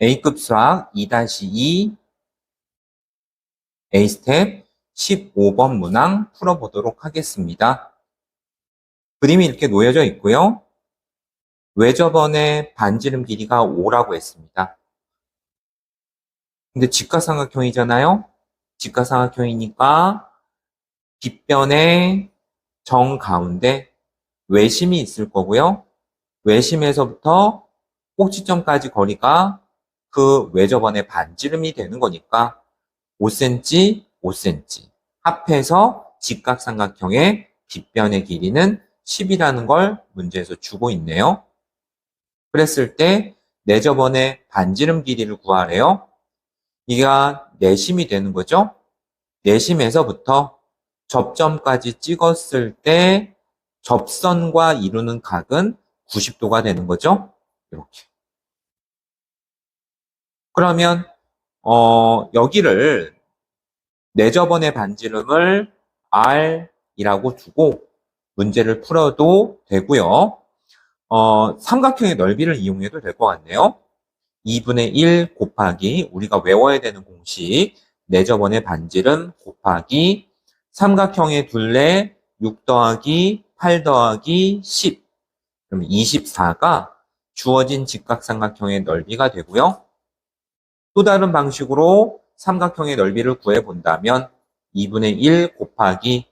A급 수학 2-2 A스텝 15번 문항 풀어보도록 하겠습니다. 그림이 이렇게 놓여져 있고요. 외접원의 반지름 길이가 5라고 했습니다. 근데 직각삼각형이잖아요. 직각삼각형이니까 빗변의 정 가운데 외심이 있을 거고요. 외심에서부터 꼭지점까지 거리가 그 외접원의 반지름이 되는 거니까 5cm, 5cm 합해서 직각삼각형의 빗변의 길이는 10이라는 걸 문제에서 주고 있네요. 그랬을 때 내접원의 반지름 길이를 구하래요. 이가 내심이 되는 거죠. 내심에서부터 접점까지 찍었을 때 접선과 이루는 각은 90도가 되는 거죠. 이렇게. 그러면 어, 여기를 내접원의 반지름을 R이라고 두고 문제를 풀어도 되고요. 어, 삼각형의 넓이를 이용해도 될 것 같네요. 2분의 1 곱하기 우리가 외워야 되는 공식 내접원의 반지름 곱하기 삼각형의 둘레 6 더하기 8 더하기 10 그럼 24가 주어진 직각삼각형의 넓이가 되고요. 또 다른 방식으로 삼각형의 넓이를 구해본다면 2분의 1 곱하기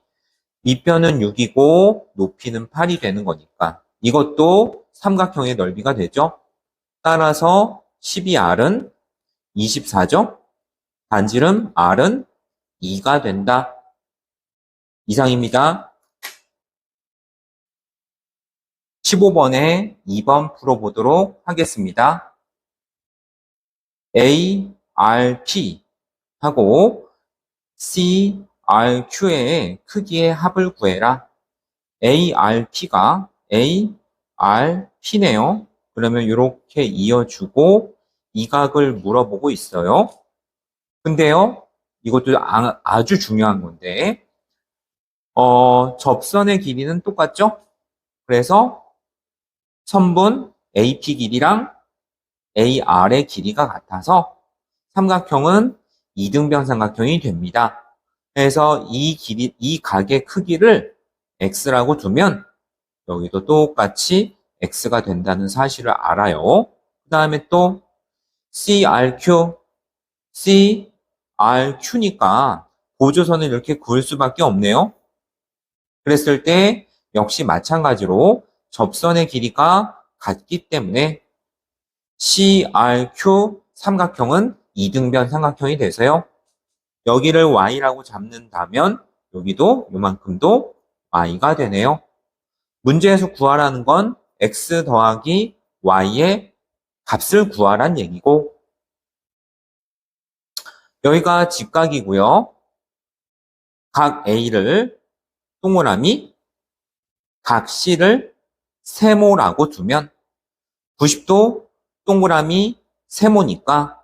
밑변은 6이고 높이는 8이 되는 거니까 이것도 삼각형의 넓이가 되죠. 따라서 12R은 24죠. 반지름 R은 2가 된다. 이상입니다. 15번에 2번 풀어보도록 하겠습니다. A, R, P 하고 C, R, Q의 크기의 합을 구해라. A, R, P가 A, R, P네요. 그러면 이렇게 이어주고 이 각을 물어보고 있어요. 근데요, 이것도 아, 아주 중요한 건데, 어, 접선의 길이는 똑같죠? 그래서 선분 AP 길이랑 AR의 길이가 같아서 삼각형은 이등변 삼각형이 됩니다. 그래서 이 길이, 이 각의 크기를 X라고 두면 여기도 똑같이 X가 된다는 사실을 알아요. 그 다음에 또 CRQ, CRQ니까 보조선을 이렇게 그을 수밖에 없네요. 그랬을 때 역시 마찬가지로 접선의 길이가 같기 때문에 CRQ 삼각형은 이등변 삼각형이 돼서요. 여기를 Y라고 잡는다면 여기도 요만큼도 Y가 되네요. 문제에서 구하라는 건 X 더하기 Y의 값을 구하란 얘기고 여기가 직각이고요. 각 A를 동그라미, 각 C를 세모라고 두면 90도 동그라미 세모니까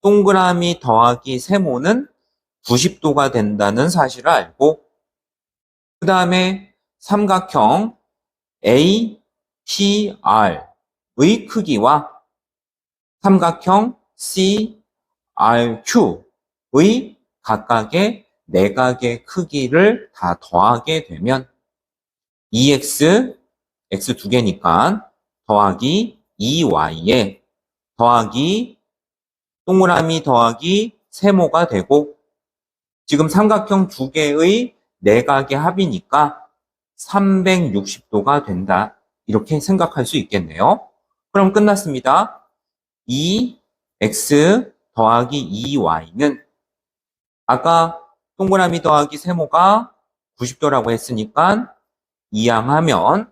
동그라미 더하기 세모는 90도가 된다는 사실을 알고 그 다음에 삼각형 APR의 크기와 삼각형 CRQ의 각각의 내각의 크기를 다 더하게 되면 E 2x, x 두 개니까 더하기 2y에 더하기 동그라미 더하기 세모가 되고 지금 삼각형 두 개의 내각의 합이니까 360도가 된다. 이렇게 생각할 수 있겠네요. 그럼 끝났습니다. 2x 더하기 2y는 아까 동그라미 더하기 세모가 90도라고 했으니까 이항하면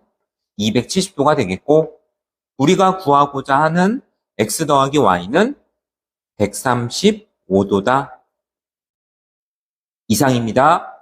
270도가 되겠고 우리가 구하고자 하는 x 더하기 y는 135도다. 이상입니다.